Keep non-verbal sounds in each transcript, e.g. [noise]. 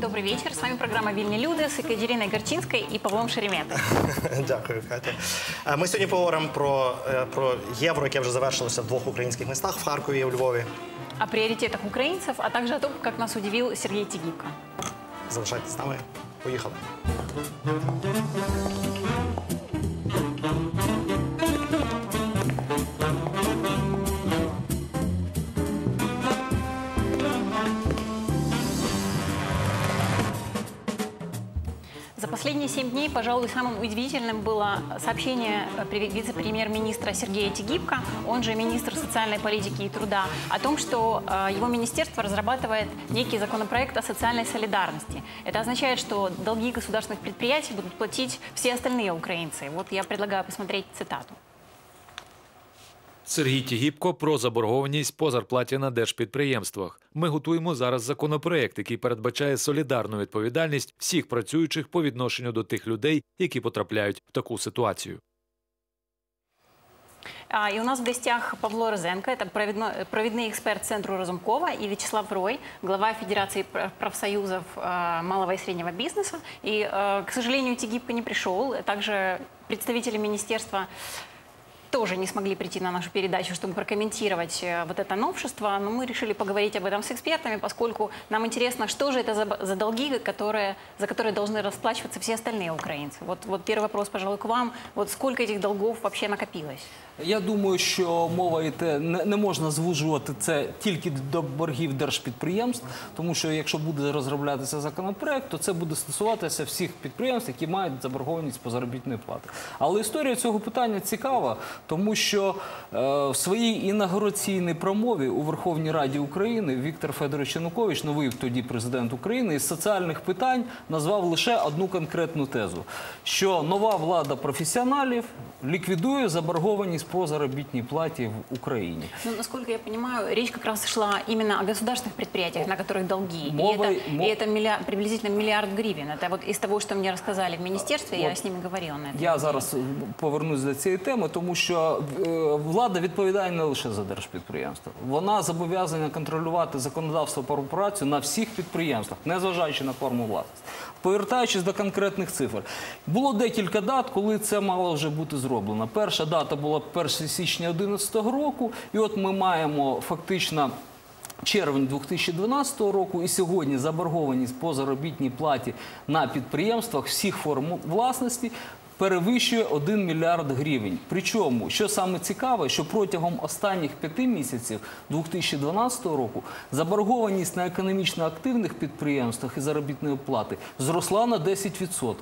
Добрый вечер. С вами программа «Вильни люди» с Екатериной Горчинской и Павлом Шереметой. [laughs] Дякую, Катя. Е, Ми сьогодні поговоримо про, е, про євро, яке вже завершилося в двох українських містах в Харкові і у Львові. О приоритетах украинцев, а также о том, как нас удивил Сергей Тигибко. Залишайтесь з нами. Поїхали. За последние семь дней, пожалуй, самым удивительным было сообщение э, пре- вице-премьер-министра Сергея Тигибко, он же министр социальной политики и труда, о том, что э, его министерство разрабатывает некий законопроект о социальной солидарности. Это означает, что долги государственных предприятий будут платить все остальные украинцы. Вот я предлагаю посмотреть цитату. Сергій Тігіпко про заборгованість по зарплаті на держпідприємствах. Ми готуємо зараз законопроект, який передбачає солідарну відповідальність всіх працюючих по відношенню до тих людей, які потрапляють в таку ситуацію. А, И у нас в гостях Павло Розенко, это проведно- провідний експерт Центру Разумкова, и Вячеслав Рой, глава Федерации пр- профсоюзов э, малого и среднего бизнеса. И, э, к сожалению, Тигипко не пришел. Также представители министерства тоже не смогли прийти на нашу передачу, чтобы прокомментировать э, вот это новшество, но мы решили поговорить об этом с экспертами, поскольку нам интересно, что же это за, б- за долги, которые, за которые должны расплачиваться все остальные украинцы. Вот, вот первый вопрос, пожалуй, к вам. Вот сколько этих долгов вообще накопилось? Я думаю, що мова йде не, не можна звужувати це тільки до боргів держпідприємств, тому що якщо буде розроблятися законопроект, то це буде стосуватися всіх підприємств, які мають заборгованість по заробітної плати. Але історія цього питання цікава, тому що е, в своїй інаугураційній промові у Верховній Раді України Віктор Федорович Янукович, новий тоді президент України, із соціальних питань назвав лише одну конкретну тезу: що нова влада професіоналів ліквідує заборгованість по заробітній платі в Україні. Ну, насколько я понимаю, речь как раз шла именно о государственных предприятиях, на которых долги. Мова- и это, мо- и это миллиард- приблизительно миллиард гривен. Это вот из того, что мне рассказали в министерстве, я Вот. с ними говорила на это. Я зараз повернусь до цієї теми, тому що е, влада відповідає не лише за держпідприємства. Вона зобов'язана контролювати законодавство про працю на всіх підприємствах, незважаючи на форму власності. Повертаючись до конкретних цифр, було декілька дат, коли це мало вже бути зроблено. Перша дата була 1 січня 2011 року, і от ми маємо фактично. Червень 2012 року і сьогодні заборгованість по заробітній платі на підприємствах всіх форм власності перевищує 1 мільярд гривень. Причому, що саме цікаве, що протягом останніх п'яти місяців 2012 року заборгованість на економічно активних підприємствах і заробітної плати зросла на 10%.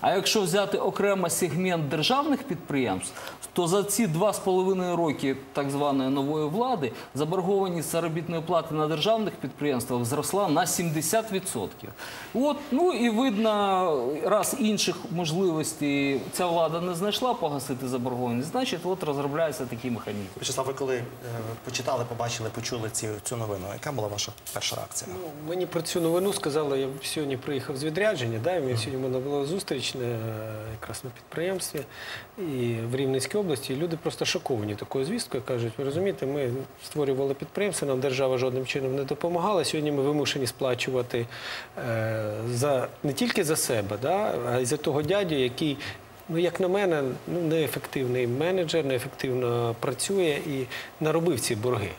А якщо взяти окремо сегмент державних підприємств, то за ці два з половиною роки так званої нової влади заборгованість заробітної плати на державних підприємствах зросла на 70%. От, ну і видно, раз інших можливостей ця влада не знайшла погасити заборгованість, значить, от розробляється такий механізм. Вячеслав, ви коли е, почитали, побачили, почули ці, цю новину, яка була ваша перша реакція? Ну, мені про цю новину сказали, я сьогодні приїхав з відрядження, да, і мені сьогодні в мене була зустріч на, якраз на підприємстві і в Рівненській області. І люди просто шоковані такою звісткою. Кажуть, ви розумієте, ми створювали підприємство, нам держава жодним чином не допомагала. Сьогодні ми вимушені сплачувати е, за, не тільки за себе, да, а й за того дядю, який Ну, як на мене, ну неефективний менеджер, неефективно працює і наробив ці борги.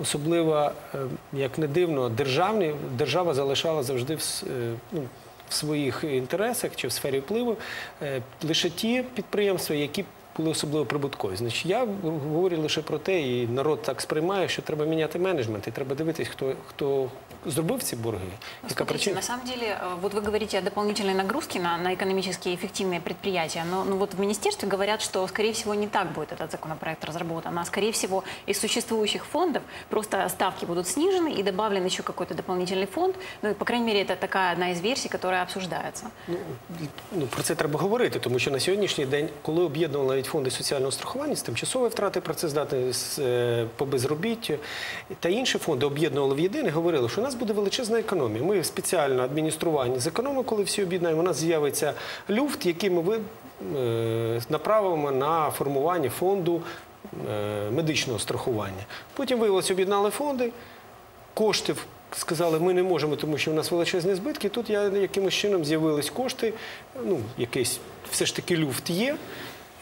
Особливо, е, як не дивно, державні держава залишала завжди в, е, ну, в своїх інтересах чи в сфері впливу е, лише ті підприємства, які були особливо прибуткові. Значить, я говорю лише про те, і народ так сприймає, що треба міняти менеджмент, і треба дивитись, хто хто зробив ці борги. Ну, Яка Смотрите, причина? на самом деле, э, вот вы говорите о дополнительной нагрузке на, на экономически эффективные предприятия, но ну, вот в министерстве говорят, что, скорее всего, не так будет этот законопроект разработан, а, скорее всего, из существующих фондов просто ставки будут снижены и добавлен еще какой-то дополнительный фонд. Ну, и, по крайней мере, это такая одна из версий, которая обсуждается. Ну, ну, про це треба говорити, тому що на сьогоднішній день, коли об'єднували навіть фонди соціального страхування з тимчасової втрати працездатності е, по безробіттю та інші фонди об'єднували в єдине, говорили, що у нас буде величезна економія. Ми спеціально адміністрування зекономимо, коли всі об'єднаємо. У нас з'явиться люфт, який ми е, направимо на формування фонду е, медичного страхування. Потім виявилося, об'єднали фонди, коштів сказали, ми не можемо, тому що в нас величезні збитки. Тут якимось чином з'явились кошти, ну, якийсь все ж таки люфт є.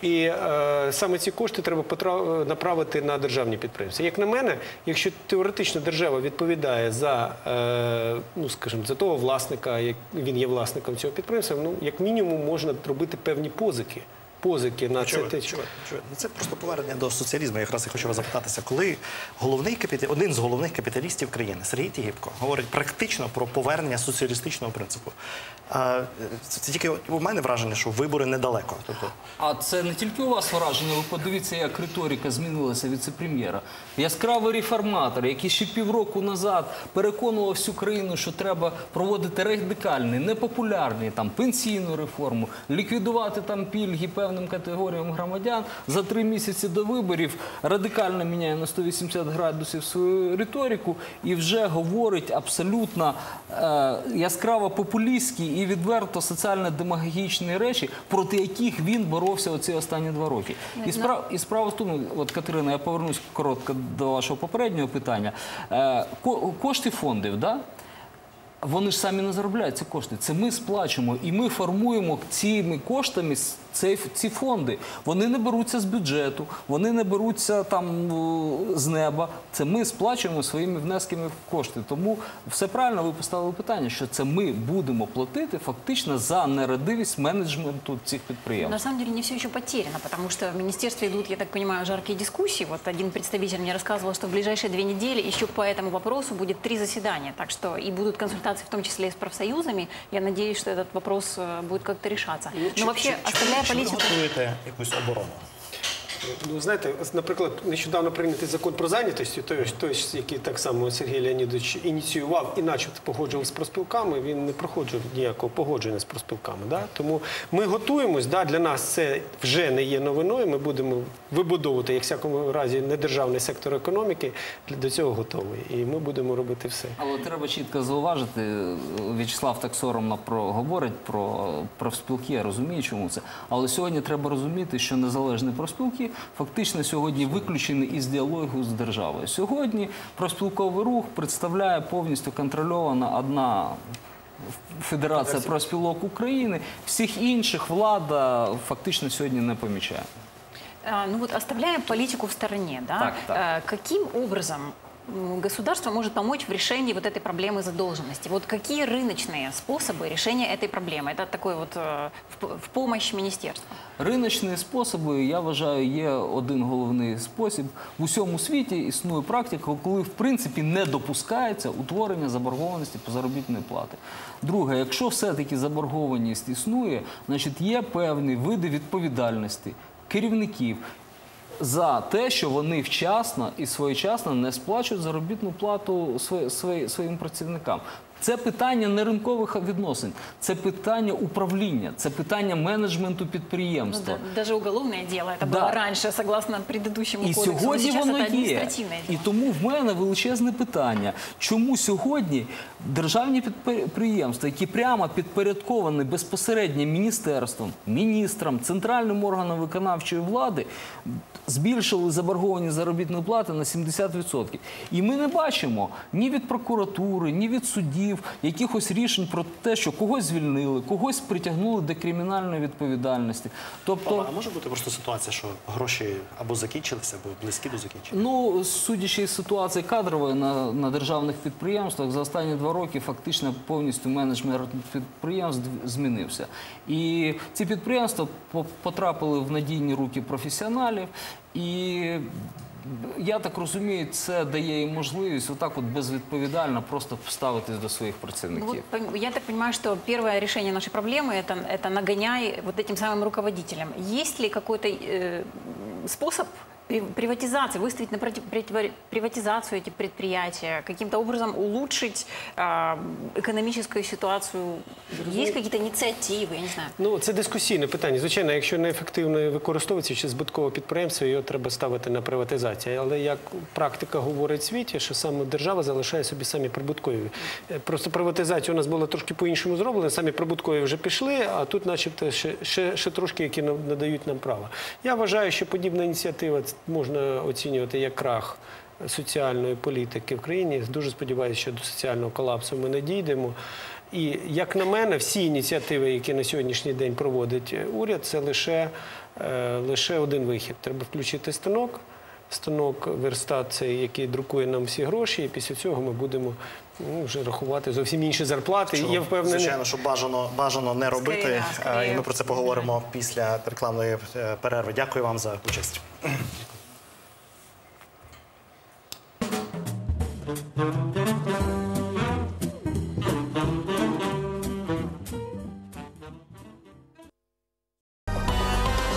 І е, саме ці кошти треба потра- направити на державні підприємства. Як на мене, якщо теоретично держава відповідає за, е, ну скажімо, за того власника, як він є власником цього підприємства, ну як мінімум можна робити певні позики. Позики на це Чого? те, Чого? Чого? Ну, Це просто повернення до соціалізму. Я якраз і хочу вас запитатися, коли головний капітал, один з головних капіталістів країни Сергій Тігіпко говорить практично про повернення соціалістичного принципу. А, це тільки у мене враження, що вибори недалеко. Тобто А це не тільки у вас враження. Ви подивіться, як риторика змінилася віце-прем'єра. Яскравий реформатор, який ще півроку назад переконував всю країну, що треба проводити радикальний, непопулярний там пенсійну реформу, ліквідувати там пільги певним категоріям громадян за три місяці до виборів радикально міняє на 180 градусів свою риторику і вже говорить абсолютно е, яскраво популістські і відверто соціально-демагогічні речі, проти яких він боровся оці останні два роки. І справа, і справа в тому, от Катерина, я повернусь коротко до вашого попереднього питання. Е, кошти фондів, да? Вони ж самі не заробляють ці кошти. Це ми сплачуємо і ми формуємо цими коштами цей- ці фонди. Вони не беруться з бюджету, вони не беруться там з неба. Це ми сплачуємо своїми внесками кошти. Тому все правильно ви поставили питання, що це ми будемо платити фактично за нерадивість менеджменту цих підприємств. На самом деле не все еще потеряно, потому что в министерстве идут, я так понимаю, жаркие дискуссии. Вот один представитель мне рассказывал, что в ближайшие две недели еще по этому вопросу будет три заседания. Так что и будут консультации в том числе и с профсоюзами. Я надеюсь, что этот вопрос э, будет как-то решаться. Но вообще, оставляя чи ви политику... готуєте якусь оборону? Ну, знаєте, наприклад, нещодавно прийнятий закон про зайнятість, той, той, який так само Сергій Леонідович ініціював і начебто погоджував з профспілками, він не проходжував ніякого погодження з профспілками. Да? Тому ми готуємось, да? для нас це вже не є новиною, ми будемо вибудовувати, як всякому разі, недержавний сектор економіки, до цього готовий. І ми будемо робити все. Але треба чітко зауважити, В'ячеслав так соромно про говорить про профспілки, я розумію, чому це. Але сьогодні треба розуміти, що незалежні профспілки фактично сьогодні виключені із діалогу з державою. Сьогодні проспілковий рух представляє повністю контрольована одна. Федерація проспілок України, всіх інших влада фактично сьогодні не помічає. А, Ну вот оставляя политику в стороне, да, Так, так. э, каким образом государство может помочь в решении вот этой проблемы задолженности? Вот какие рыночные способы решения этой проблемы? Это такой вот э, в, в помощь министерству. Риночні способи, я вважаю, є один головний спосіб. В усьому світі існує практика, коли в принципі не допускається утворення заборгованості по заробітної плати. Друге, якщо все-таки заборгованість існує, значить є певні види відповідальності керівників. за те, що вони вчасно і своєчасно не сплачують заробітну плату своїм працівникам. Це питання не ринкових відносин, це питання управління, це питання менеджменту Ну, підприємства. да- даже уголовное дело, это Да. было раньше, согласно предыдущему І кодексу. но сьогодні сейчас воно это є. административное І дело. тому в мене величезне питання, чому сьогодні державні підприємства, які прямо підпорядковані безпосередньо міністерством, міністрам, центральним органам виконавчої влади, збільшили заборгованість заробітної плати на 70%. І ми не бачимо ні від прокуратури, ні від судів якихось рішень про те, що когось звільнили, когось притягнули до кримінальної відповідальності. Тобто Павло, а може бути просто ситуація, що гроші або закінчилися, або близькі до закінчення? Ну, судячи з ситуації кадрової на, на державних підприємствах, за останні два роки фактично повністю менеджмент підприємств змінився. І ці підприємства по- потрапили в надійні руки професіоналів. І я так розумію, це дає їм можливість отак от безвідповідально просто ставитись до своїх Ну, працівників. вот, пон- я так понимаю, что первое решение нашей проблемы это, это нагоняй вот этим самым руководителям. Есть ли какой-то э, способ при- приватизации, выставить на против- притва- приватизацию эти предприятия, каким-то образом улучшить а, экономическую ситуацию? Есть какие-то инициативы, я не знаю. Ну, це дискусійне питання. Звичайно, якщо неефективно використовується чи збиткове підприємство, його треба ставити на приватизацію. Але як практика говорить в світі, що саме держава залишає собі самі прибуткові. Е, Просто приватизація у нас була трошки по-іншому зроблена, самі прибуткові вже пішли, а тут, начебто, ще, ще, ще трошки, які нам- надають нам право. Я вважаю, що подібна ініціатива можна оцінювати як крах соціальної політики в країні. Дуже сподіваюся, що до соціального колапсу ми не дійдемо. І як на мене, всі ініціативи, які на сьогоднішній день проводить е, уряд, це лише, е, лише один вихід. Треба включити станок. Станок верстат, цей, який друкує нам всі гроші, і після цього ми будемо ну, вже рахувати зовсім інші зарплати. І я впевнений, Звичайно, що бажано, бажано не робити. Скоріше, Е. І ми про це поговоримо після рекламної перерви. Дякую вам за участь. Thank you.